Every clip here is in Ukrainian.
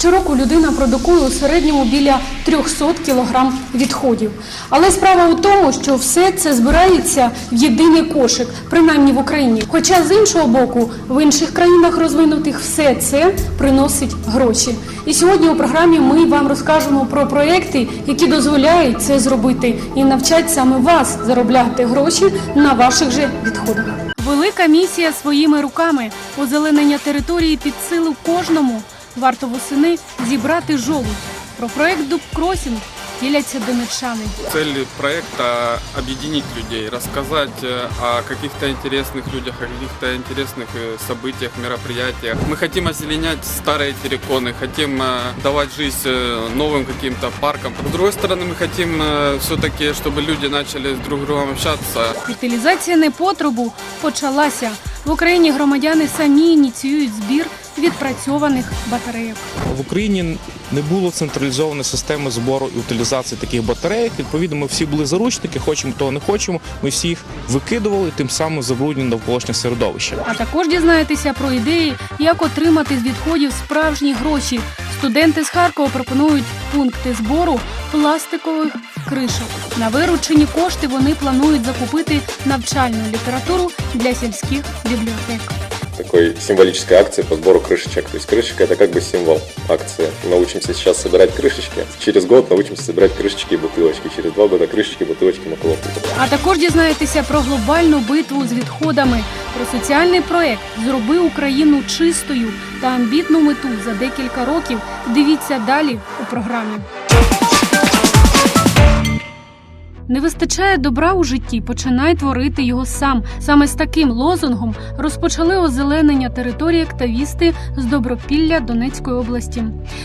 Щороку людина продукує у середньому біля 300 кілограм відходів. Але справа у тому, що все це збирається в єдиний кошик, принаймні в Україні. Хоча з іншого боку, в інших країнах розвинутих все це приносить гроші. І сьогодні у програмі ми вам розкажемо про проекти, які дозволяють це зробити, і навчать саме вас заробляти гроші на ваших же відходах. Велика місія своїми руками озеленення території під силу кожному Варто восени зібрати жолудь. Про проект Дуб Кросінг діляться донечани. Цель проекта – объединить людей, рассказать э, о каких-то интересных людях, о каких-то интересных э, событиях, мероприятиях. Мы хотим озеленять старые терриконы, хотим э, давать жизнь э, новым каким-то паркам. С другой стороны, мы хотим все-таки, чтобы люди начали с друг другом общаться, Утилізація непотребу почалася. В Україні громадяни самі ініціюють збір відпрацьованих батарейок. В Україні не було централізованої системи збору і утилізації таких батарейок. Відповідно, ми всі були заручники, хочемо того не хочемо. Ми всі їх викидували, тим самим забруднювали навколишнє середовище. А також дізнаєтеся про ідеї, як отримати з відходів справжні гроші. Студенти з Харкова пропонують пункти збору пластикових кришок. На виручені кошти вони планують закупити навчальну літературу для сільських бібліотек. такой символической акции по сбору крышечек. То есть крышечка это как бы символ акции. Научимся сейчас собирать крышечки. Через год научимся собирать крышечки и бутылочки. Через два года крышечки, бутылочки, макуловки. А також дізнаєтеся про глобальну битву з відходами, про соціальний проект Зроби Україну чистою та амбітну мету за декілька років. Дивіться далі у програмі. Не вистачає добра у житті, починай творити його сам. Саме з таким лозунгом розпочали озеленення території активісти з Добропілля Донецької області.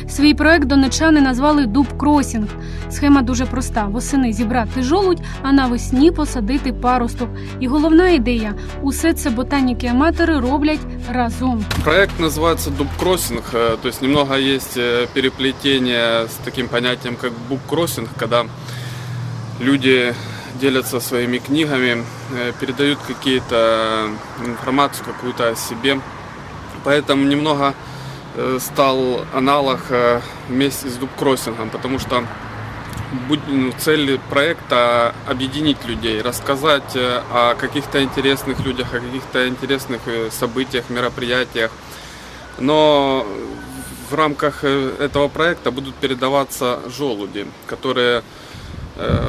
Свій проект донечани назвали Дуб Кросінг. Схема дуже проста: восени зібрати жолудь, а навесні посадити паросток. І головна ідея усе це ботаніки-аматори роблять разом. Проект называется Дуб-кроссинг, э, то есть немного есть э, переплетение с таким понятием, как буккроссинг, когда люди делятся своими книгами, э, передают какие-то информацию какую-то о себе. Поэтому немного э, стал аналог э, вместе с дубкроссингом, потому что ну, цель проекта объединить людей, рассказать э, о каких-то интересных людях, о каких-то интересных э, событиях, мероприятиях. Но в рамках э, этого проекта будут передаваться желуди, которые э,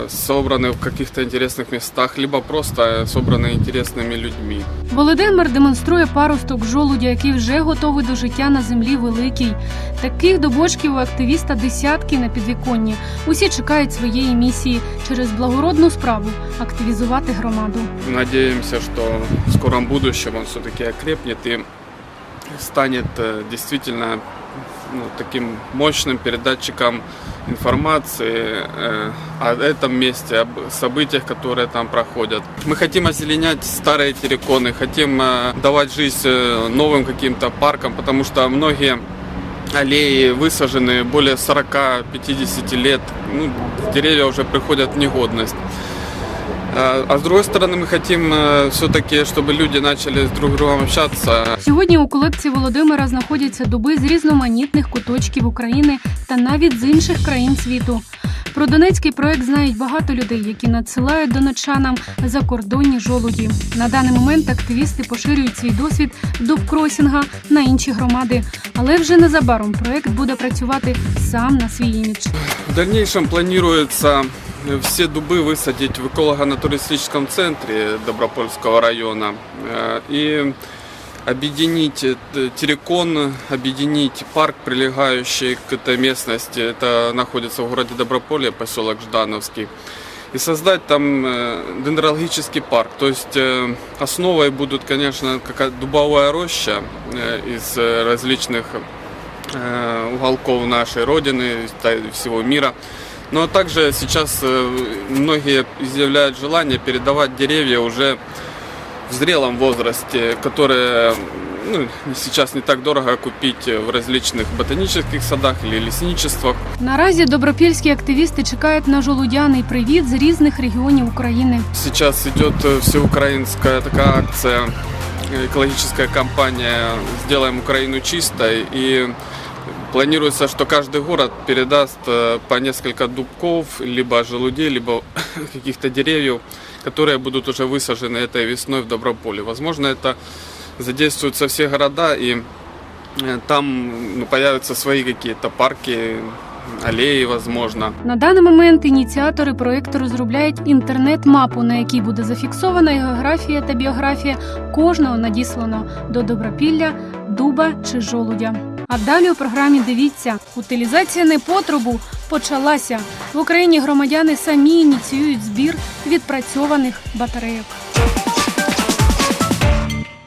собраны в каких-то интересных местах, либо просто собраны интересными людьми. Володимир демонструє паросток жолудя, який вже готовий до життя на землі великій. Таких добочків у активіста десятки на підвіконні. Усі чекають своєї місії через благородну справу активізувати громаду. Надеемся, что в скором будущем он все-таки окрепнет и станет э, действительно ну, таким мощным передатчиком информации э, о этом месте, об событиях, которые там проходят. Мы хотим озеленять старые терриконы, хотим э, давать жизнь э, новым каким-то паркам, потому что многие аллеи высажены более 40-50 лет, ну, деревья уже приходят в негодность. А а с другой стороны, мы хотим все-таки, чтобы люди начали с друг другом общаться. Сьогодні у колекції Володимира знаходяться дуби з різноманітних куточків України та навіть з інших країн світу. Про донецький проект знають багато людей, які надсилають донечанам закордонні жолуді. На даний момент активісти поширюють свій досвід дубкросінга на інші громади. Але вже незабаром проект буде працювати сам на свій імідж. В дальнейшем планируется все дубы высадить в эколого-натуристическом центре Добропольского района и объединить террикон, объединить парк, прилегающий к этой местности. Это находится в городе Доброполье, поселок Ждановский. И создать там э, дендрологический парк. То есть э, основой будут, конечно, какая дубовая роща э, из различных уголков нашей Родины, всего мира. Но также сейчас э, многие изъявляют желание передавать деревья уже в зрелом возрасте, которые ну, сейчас не так дорого купить в различных ботанических садах или лесничествах. Наразі добропільські активісти чекають на жолудяний привіт з різних регіонів України. Сейчас идет э, всеукраинская такая акция, э, экологическая кампания «Сделаем Украину чистой». И Планируется, что каждый город передаст э, по несколько дубков, либо желудей, либо каких-то деревьев, которые будут уже высажены этой весной в Доброполе. Возможно, это задействуются все города, и э, там ну, появятся свои какие-то парки, аллеи, возможно. На даний момент ініціатори проєкту розробляють інтернет-мапу, на якій буде зафіксована географія та біографія кожного надісланого до Добропілля, дуба чи жолудя. А далі у програмі дивіться, утилізація непотребу почалася. В Україні громадяни самі ініціюють збір відпрацьованих батарейок.